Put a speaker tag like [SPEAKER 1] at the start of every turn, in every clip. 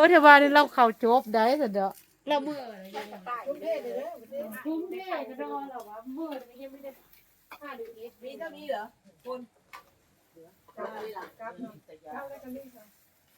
[SPEAKER 1] อเทวานี่เราเข้าจบได้ซะเด้อเราเมื่ออะไรอย่างเงี้ย
[SPEAKER 2] กรุงเทพเลยเด้อ
[SPEAKER 1] คุ้มแท้ก็รอแล้วว่าเมื่อนี้ยังไม่ได้ค่าดูอีก
[SPEAKER 3] มีเท่านี้เหรอคุณ
[SPEAKER 2] ครับครับเข้าแล้วกันนี่ค่ะ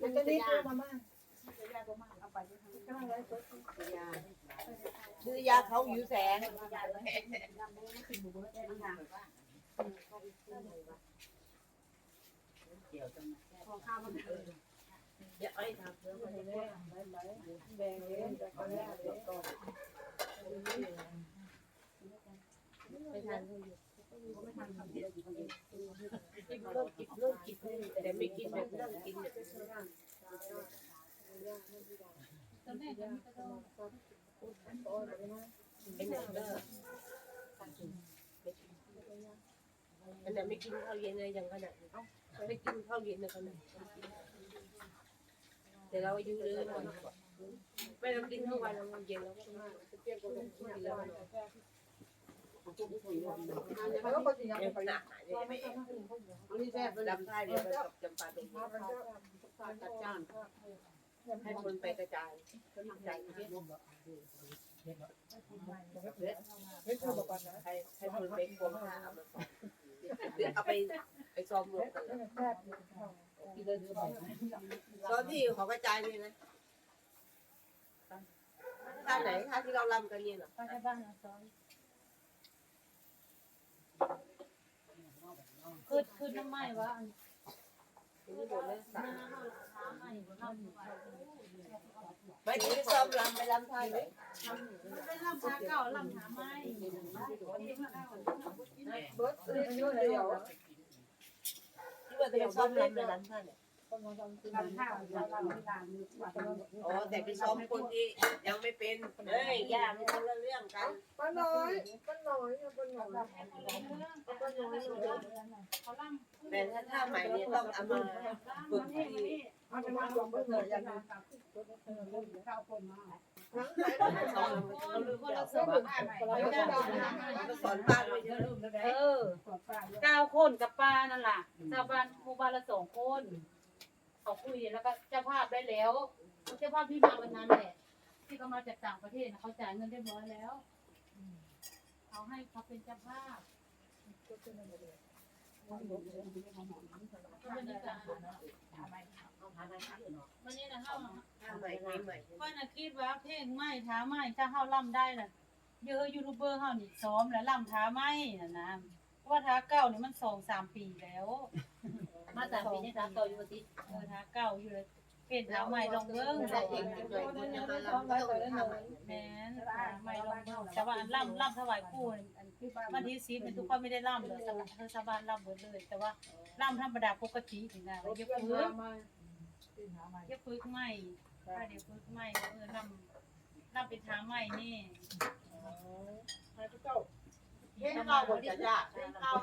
[SPEAKER 2] มันจะรีบมาม่าเอาบ้างไว้เปิด
[SPEAKER 3] ซื้อยาเขาหิวแสง
[SPEAKER 2] แบ่งเองแต่ก็แยกเดี๋ยวก่อน
[SPEAKER 3] แต่ไม่กินแบบนั่งกินแบบไม่ไหนก็ อันนั้นไม่กินข้าวเย็นเลยยังขนาดนี้ไม่กินข้าวเย็นเลยขนาด แต่เราอายุเยอะหน่อยไม่ต้องกินทั้งวันเราเย็นแล้วก็เปรี้ยวก็ต้องกินแล้ว
[SPEAKER 2] มันก็ปกติ
[SPEAKER 3] ยังขนาดไหนเนี่ยนี่แซ่บดำไทยเลยกับจำปาดงจัดจ้านให้คนไปกระจายกระจายเยอะ
[SPEAKER 2] ไม่ชอบบอกกัน
[SPEAKER 3] ให้ให้คนไปกวงผ้าเอามาสอบเอาไปไปซ้อมรวมกัน
[SPEAKER 2] แซ่บ
[SPEAKER 3] ซ้อมที่เขากระจายเลยนะท่าไหนท่าที่เราลำกันเนี่ยเหรอ
[SPEAKER 1] ไปบ้านนะซอยคือคือน้ำไม้วะ
[SPEAKER 3] ที่นี่บอกเลยสาม
[SPEAKER 1] น้ำไม้บ่ทำ
[SPEAKER 3] ไม่ถึงซ้อมลำไปลำท่าไหน
[SPEAKER 1] เป็นลำชาเก่าลำหาไม้
[SPEAKER 2] เบิร์ดอายุเดียว
[SPEAKER 3] ที่ว่าจะซ้อมลำไปลำท่าไหน
[SPEAKER 2] ทำข้าวเราทำที่ร้าน
[SPEAKER 3] อ๋อแต่ไปซ้อมคนที่ยังไม่เป็นเฮ้ยยากมันคนละเรื่องกัน
[SPEAKER 2] ป้าน้อยป้าน้อยป้าน้อยป้าน้อย
[SPEAKER 1] เขาลำ
[SPEAKER 3] แต่ถ้าท่าใหม่เนี่ยต้องเอามาฝึกที่
[SPEAKER 2] เอาไปมาลงเบิร์ดเลยอย่างนี้
[SPEAKER 3] ซ้อมเขาลืมว่าเราสอนเราสอนบ้านไว้เยอะ
[SPEAKER 1] เออเก้าคนกับป้านั่นล่ะชาวบ้านหมู่บ้านละสองคนเขาคุยแล้วก็เจ้าภาพได้แล้วเจ้าภาพที่มาวันนั้นแหละที่เขามาจากต่างประเทศเขาจ่ายเงินเรียบร้อยแล้วเขาให้เขาเป็นเจ้าภาพบรรยากาศ วันนี้นะเฮา
[SPEAKER 3] ท่าใหม่ไม่ใหม่
[SPEAKER 1] เพิ่นน่ะคิดว่าเพลงใหม่ท้าใหม่ถ้าเฮาล่ำได้น่ะเยอะยูทูบเบอร์เฮานี่ซ้อมแล้วล่ำท้าใหม่น่ะนะเพราะว่าท้าเก่านี่มันสองสามปีแล้ว
[SPEAKER 4] มาสามปีนี่ท้าเก่าอยู่ติ
[SPEAKER 1] เออท้าเก่าอยู่เลยเปลี่ยนท้าใหม่ลองเบิ่ง
[SPEAKER 3] แต่เด็กอีกหน่อยคนยังมาลำต้องท่าใหม่
[SPEAKER 1] แม่นท้าใหม่ลองเบิ่งแต่ว่าอันล่ำล่ำถวายปู่นี่อันวันที่10นี่ทุกคนไม่ได้ล่ำเลยแต่ว่าเธอชาวบ้านล่ำเบิดเลย แต่ว่าล่ำธรรมดาปกตินี่นะอ ย่าฝึกอย่าฝึกใหม่ถ้าเดี๋ยวฝึกใหม่เออล่ำล่ำเป็นท้าใหม่นี่
[SPEAKER 3] เพลงเก่าบทจะยากเพลงเก่า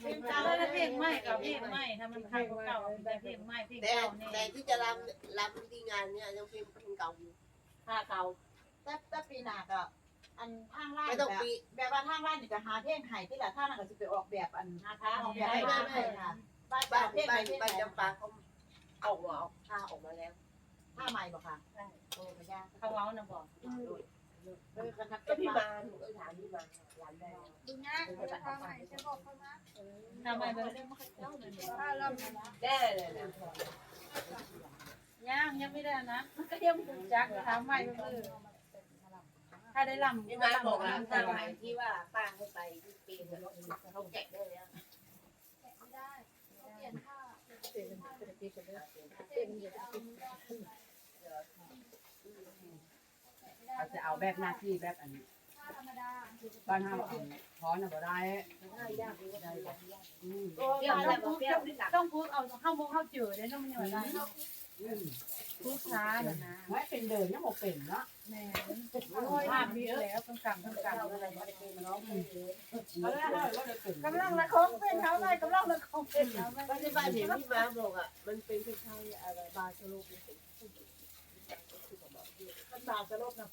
[SPEAKER 1] เพลงเก่าแล้วเพลงใหม่กับเพลงใหม่ถ้ามันใครก็เก่าแต่เพลงใหม่เพลง
[SPEAKER 3] แต่
[SPEAKER 1] เก่าเนี่
[SPEAKER 3] แต่
[SPEAKER 1] ย
[SPEAKER 3] ที่จะรำรำที่งานเนี่ยยังเพลงเพลงเก่าอยู่
[SPEAKER 4] ท้าเก่า
[SPEAKER 5] แต่แต่ปีหน้าก็อันทางร้าน
[SPEAKER 3] ไม่ต้องปี
[SPEAKER 5] แบบว่าทางร้านนี่ก็หาเพลงไห้ที่ละทางนั้นก็สิไปออกแบบอัน
[SPEAKER 4] ท้าท้า
[SPEAKER 5] ออกแบบให้มาให้ค่ะบ้าน
[SPEAKER 3] บ้า
[SPEAKER 5] บ้านนเพลง
[SPEAKER 3] บ้า
[SPEAKER 5] ไห้
[SPEAKER 3] น
[SPEAKER 5] เพลง
[SPEAKER 3] บ้าน
[SPEAKER 5] ไหน
[SPEAKER 3] จำปาเขา ออกมาเอาผ้าออกมาแล้ว
[SPEAKER 5] ผ้าใหม่บ่ค่ะโอ้ไม่ยาก
[SPEAKER 1] เขาเว้านะบอก
[SPEAKER 5] เออกันนัก
[SPEAKER 3] ก็
[SPEAKER 5] ก็
[SPEAKER 3] พี่
[SPEAKER 5] พี่
[SPEAKER 3] มา
[SPEAKER 5] มา
[SPEAKER 3] หนูก็ถามพี่มาร้านได้
[SPEAKER 5] ดูงานเออผ้าใหม่จะบอกเขานะ
[SPEAKER 1] ทำไมเบอร์เรื่องมันเจ้าเลยเนี่ย
[SPEAKER 5] ผ้าล่ำ
[SPEAKER 3] ได้เลยนะ
[SPEAKER 1] ย่างยังไม่ได้นะมันก็ยังถูกจักถามใหม่เบอร์ถ้าได้ลำ
[SPEAKER 3] พี่มาบอกร้านทางไหนที่ว่าป้าให้ไปที่ปีนเขาแกะได้แล้ว
[SPEAKER 6] อาจจะเอาแบบหน้าที่แบบอันนี้บ้านห้ามเอาถอนน่ะบ่ได้
[SPEAKER 4] ต้อะไรบ่เปรี้ยวนี่หลัก
[SPEAKER 1] ต้องพูดเอาเข้ามงเข้าเจอได้ต้องมันอย่างไง พูดช้านะนะ
[SPEAKER 6] ไม่เป็นเดินยังบ่เป็นเนาะ
[SPEAKER 1] แม่ภาพมีแล้วต้องกำต้องกำอะไร
[SPEAKER 6] เอาแล้วเอาแล้วเลยเป็น
[SPEAKER 5] กำลังละคงเป็นเขาไงกำลังละคงเป็นเขาไง
[SPEAKER 3] ก็ที่บ้านเห็นพี่มาบอกอะมันเป็นคล้ายๆอะไรบาสโลก
[SPEAKER 5] มันบาดสลบนะ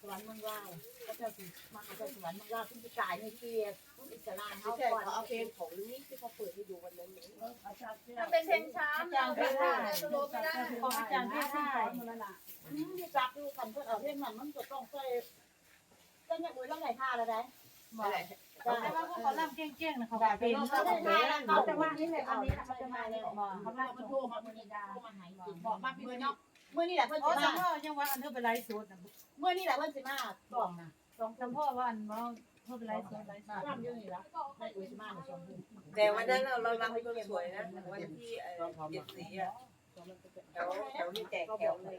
[SPEAKER 5] สวรรค์เมืองลาวก็จะสิมาเอาไปสวรรค์เมืองลาวที่จะกายในเกียรติอิสลามเขา
[SPEAKER 3] ใช่
[SPEAKER 5] ก่อน
[SPEAKER 3] เขาเอาเพลงของนี้ที่เขาเปิดให้ดูวันนั้นเลย
[SPEAKER 2] ถ้าเป็นเพลงช้า
[SPEAKER 1] อาจารย์พี่ท่าของอาจารย์พี่ท่า
[SPEAKER 5] ที่จับดูกันเพื่อเอาเพลงนั้นมันจะต้องใส่ก็เนี่ยมือต้องไหนท่าแล้วได้
[SPEAKER 3] อะไร
[SPEAKER 1] แต่ว่าพวกเขาล่ำเก่งๆนะเขา
[SPEAKER 5] แต่
[SPEAKER 1] เป็
[SPEAKER 5] นเขาได้ท่าแล้วเขา
[SPEAKER 2] แต่ว่านี่แหละอันนี้
[SPEAKER 5] เขา
[SPEAKER 2] มัน
[SPEAKER 5] จะมาเล
[SPEAKER 2] ย
[SPEAKER 5] ออกมาเขามาโทรมาเมื่อนี้โทรมาหายบอกมาเมื่อนี้ เมื่อนี้แหละเพิ่น
[SPEAKER 1] โอ้
[SPEAKER 5] สิ
[SPEAKER 1] จำ
[SPEAKER 5] มา
[SPEAKER 1] พ่อยังว่าอันเธอเป็นไรสดนะ
[SPEAKER 5] เมื่อนี้แหละเพิ่นสิมาบอกนะ
[SPEAKER 1] จำพ่อว่าอันว่าเธอเป็นไรสดไรสด
[SPEAKER 5] ทำอยู่นี่ละในอุยมาในชมพู
[SPEAKER 3] แต่วันนั้นเราเรารับคนสวยนะวันที่เจ็ดสีอะแถวแถวนี่แตกแถวเลย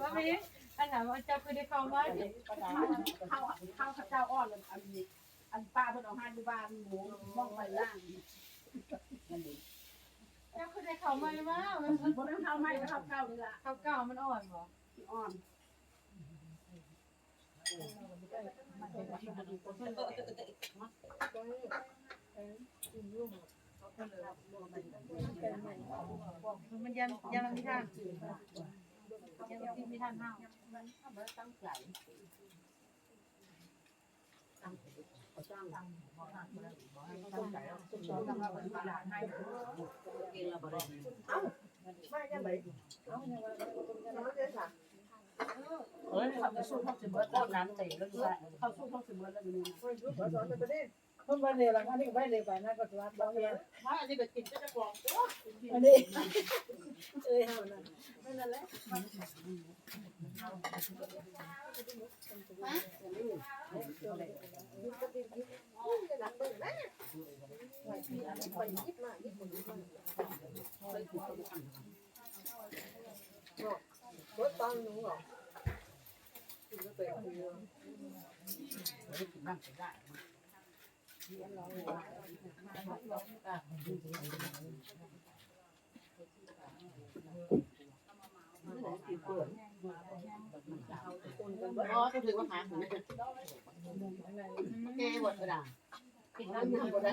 [SPEAKER 1] ว่าไม่ได้อันถามว่าเจ้าคือได้เข้ามา
[SPEAKER 2] เข้าเข้าข้าเจ้าอ้อนเลยอันนี้ อันป้าเพิ่นเอาให้ดูบ้านหมูมองไปล่าง
[SPEAKER 1] เจ้าคือได้เข้ามาว่า
[SPEAKER 2] บ่ได้เข้าไม่เข้าเก้านี่ล่ะ
[SPEAKER 1] เข้าเก่ามันอ่อนบ่
[SPEAKER 2] อ่อน
[SPEAKER 1] มันยันยันไม่ทันยังกินไม่ทั นห้าว
[SPEAKER 5] ตั้งใจ
[SPEAKER 2] ไม่ยังไง
[SPEAKER 6] เอ้ยเขาจะสู้เขาจะเบิดต้นน้ำเตะแล้วดูวย
[SPEAKER 2] เขาสู้เขาเสมอแล้วอยู่นี่ คนรู้ขอสอนไปเพิ่นว่าเนี่ยล่ะอันนี้ก็ไปเลยไปนะก็สวัสดีบ่เฮีย
[SPEAKER 5] ว่าอันนี้ก็กินจะกรองตัว
[SPEAKER 2] อันนี้เอ้ยเฮานั่นนั่นแหละ
[SPEAKER 3] รถตอนหนูเหรอ
[SPEAKER 6] นั่งไปได้
[SPEAKER 5] อ๋ อถือว่าหาหูแกหมดกระดาษกินน้ำน้ำก็ได้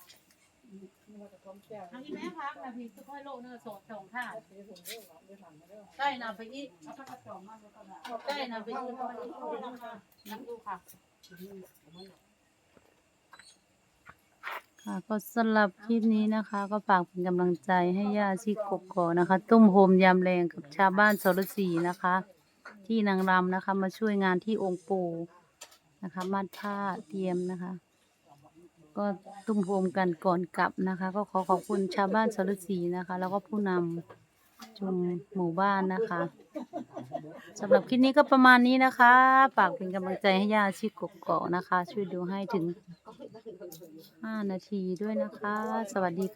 [SPEAKER 1] อันนี้แม่พักนะพี่ค่อยโลเนื้อสดสองท่าใช่นะไปอีกใช่นะไปอีกนั่งดูค่ะ
[SPEAKER 7] ค่ะก็สำหรับคลิปนี้นะคะ ก็ฝากเป็นกำลังใจให้ย่าชีกกอกนะคะ ตุ้มโฮมยามแรงกับชาวบ้านสรสีนะคะ ที่นางรำนะคะ มาช่วยงานที่องค์ปู่นะคะมัดผ้าเตรียมนะคะ ก็ตุ้มโฮมกันก่อนกลับนะคะ ก็ขอขอบคุณชาวบ้านสรสีนะคะ แล้วก็ผู้นำชุมหมู่บ้านนะคะสำหรับคลิปนี้ก็ประมาณนี้นะคะฝากเป็นกำลังใจให้ย่าชีกกอกนะคะ ช่วยดูให้ถึง 5 นาทีด้วยนะคะ สวัสดีค่ะ